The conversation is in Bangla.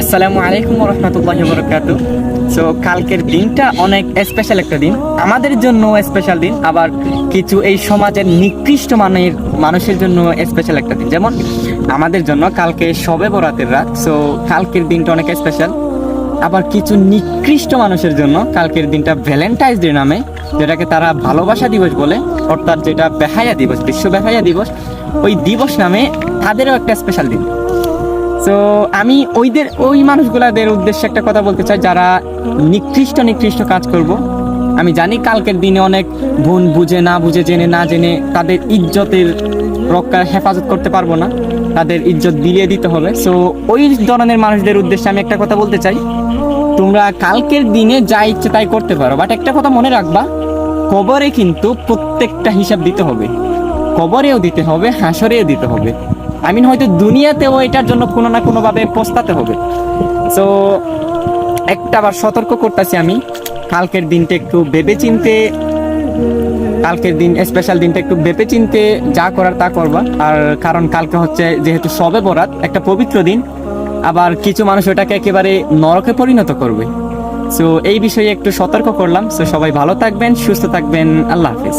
আসসালামু আলাইকুম রহমতুল্লাহ বরকাত সো কালকের দিনটা অনেক স্পেশাল একটা দিন। আমাদের জন্য স্পেশাল দিন, আবার কিছু এই সমাজের নিকৃষ্ট মানের মানুষের জন্য স্পেশাল একটা দিন। যেমন আমাদের জন্য কালকে সবে বরাতের রাত। সো কালকের দিনটা অনেক স্পেশাল আবার কিছু নিকৃষ্ট মানুষের জন্য কালকের দিনটা ভ্যালেন্টাইন্স ডে নামে, যেটাকে তারা ভালোবাসা দিবস বলে, অর্থাৎ যেটা বেহায়া দিবস, বিশ্ব বেহায়া দিবস, ওই দিবস নামে তাদেরও একটা স্পেশাল দিন। তো আমি ওইদের, ওই মানুষগুলাদের উদ্দেশ্যে একটা কথা বলতে চাই, যারা নিকৃষ্ট নিকৃষ্ট কাজ করব। আমি জানি কালকের দিনে অনেক ভুল বুঝে, না বুঝে, জেনে, না জেনে তাদের ইজ্জতের রক্ষা, হেফাজত করতে পারব না। তাদের ইজ্জত বিলিয়ে দিতে হবে। সো ওই ধরনের মানুষদের উদ্দেশ্যে আমি একটা কথা বলতে চাই। তোমরা কালকের দিনে যা ইচ্ছে তাই করতে পারো বাট একটা কথা মনে রাখবা, কবরে কিন্তু প্রত্যেকটা হিসাব দিতে হবে। কবরেও দিতে হবে, হাসরেও দিতে হবে। আই মিন হয়তো দুনিয়াতেও এটার জন্য কোনো না কোনোভাবে পস্তাতে হবে। সো একটা আবার সতর্ক করতেছি আমি। কালকের দিনটা একটু ভেবে চিনতে কালকের দিন স্পেশাল দিনটা একটু ভেবে চিনতে যা করার তা করবা। আর কারণ কালকে হচ্ছে যেহেতু সবে বরাত, একটা পবিত্র দিন, আবার কিছু মানুষ ওটাকে একেবারে নরকে পরিণত করবে। সো এই বিষয়ে একটু সতর্ক করলাম। সো সবাই ভালো থাকবেন, সুস্থ থাকবেন। আল্লাহ হাফিজ।